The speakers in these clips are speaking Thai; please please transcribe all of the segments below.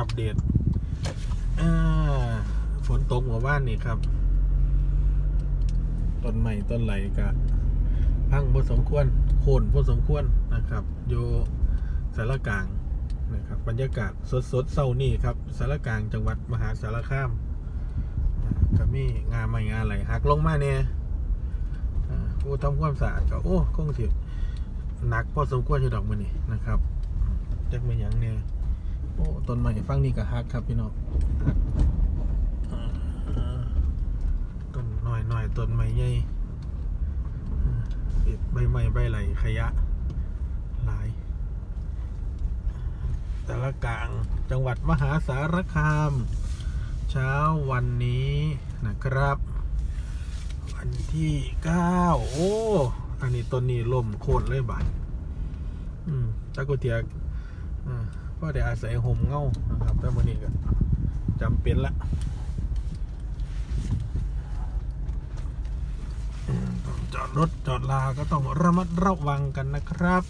อัปเดตฝนตกหัวบ้านนี่ครับ ต้นใหม่ต้นไหลกะพังพอสมควร โค่นพอสมควรนะครับอยู่สารกลางนะครับ บรรยากาศสดสดเศร้านี่ครับสารกลางจังหวัดมหาสารคามก็มีงานใหม่งานไหลหักลงมาเนี่ยผู้ทำความสะอาดก็โอ้คงสิหนักพอสมควรอยู่ดอกมือนี่นะครับจักเป็นหยังเนี่ย โอ้ต้นใหม่ฟังนี่ก็หักครับพี่น้องหักต้นหน่อยหน่อยต้นไม้ใหญ่อ่าเก็บใบไม้ใบไหลขยะหลาย แต่ละกลางจังหวัดมหาสารคาม เช้าวันนี้นะครับ วันที่เก้าโอ้อันนี้ต้นนี้ล่มโค่นเลยบาดอืมตะกุเตียกอ่า ก็ได้อาศัยห่มเงานะครับแต่วันนี้ก็จำเป็นละจอดรถจอดลาก็ต้องระมัดระวังกันนะครับ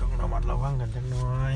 ต้องระมัดระวังกันจังหน่อย